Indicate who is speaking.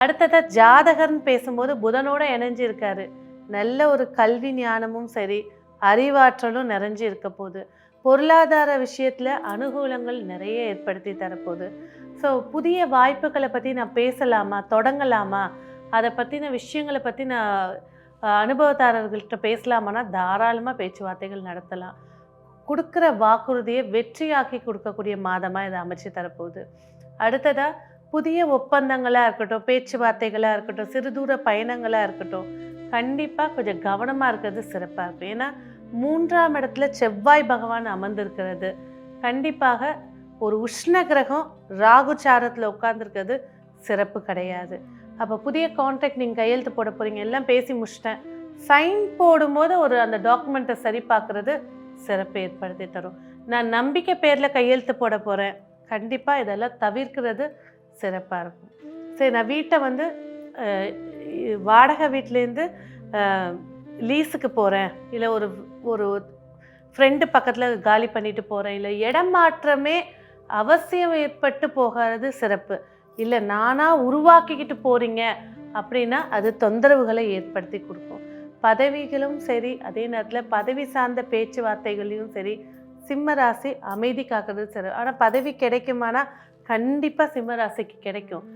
Speaker 1: அடுத்ததாக ஜாதகர்னு பேசும்போது புதனோட இணைஞ்சு இருக்காரு நல்ல ஒரு கல்வி ஞானமும் சரி அறிவாற்றலும் நிறைஞ்சு இருக்க போகுது. பொருளாதார விஷயத்தில் அனுகூலங்கள் நிறைய ஏற்படுத்தி தரப்போகுது. ஸோ புதிய வாய்ப்புகளை பற்றி நான் பேசலாமா? தொடங்கலாமா? அதை பற்றின விஷயங்களை பற்றி நான் அஹ், அனுபவதாரர்கள்ட்ட பேசலாமான்னா தாராளமாக பேச்சுவார்த்தைகள் நடத்தலாம். கொடுக்குற வாக்குறுதியை வெற்றியாக்கி கொடுக்கக்கூடிய மாதமாக இதை அமைச்சு தரப்போகுது. அடுத்ததாக புதிய ஒப்பந்தங்களாக இருக்கட்டும் பேச்சுவார்த்தைகளாக இருக்கட்டும் சிறுதூர பயணங்களாக இருக்கட்டும் கண்டிப்பாக கொஞ்சம் கவனமாக இருக்கிறது சிறப்பாக இருக்கும். ஏன்னா மூன்றாம் இடத்துல செவ்வாய் பகவான் அமர்ந்திருக்கிறது. கண்டிப்பாக ஒரு உஷ்ண கிரகம் ராகு சாரத்தில் உட்காந்துருக்கிறது சிறப்பு கிடையாது. அப்போ புதிய கான்ட்ராக்ட் நீங்கள் கையெழுத்து போட போகிறீங்க எல்லாம் பேசி முடிச்சிட்டேன். சைன் போடும்போது ஒரு அந்த டாக்குமெண்ட்டை சரி பார்க்குறது சிறப்பு ஏற்படுத்தி தரும். நான் நம்பிக்கை பேரில் கையெழுத்து போட போகிறேன் கண்டிப்பாக இதெல்லாம் தவிர்க்கிறது சிறப்பாக இருக்கும். சரி நான் வீட்டை வந்து வாடகை வீட்டிலேருந்து லீஸுக்கு போகிறேன் இல்லை ஒரு ஒரு ஃப்ரெண்டு பக்கத்தில் காலி பண்ணிட்டு போகிறேன் இல்லை இடம் மாற்றமே அவசியம் ஏற்பட்டு போகிறது சிறப்பு. இல்லை நானாக உருவாக்கிக்கிட்டு போகிறீங்க அப்படின்னா அது தொந்தரவுகளை ஏற்படுத்தி கொடுக்கும். பதவிகளும் சரி அதே நேரத்தில் பதவி சார்ந்த பேச்சுவார்த்தைகளையும் சரி சிம்ம ராசி அமைதி காக்கிறது சரி ஆனால் பதவி கிடைக்குமானா கண்டிப்பாக சிம்மராசிக்கு கிடைக்கும்.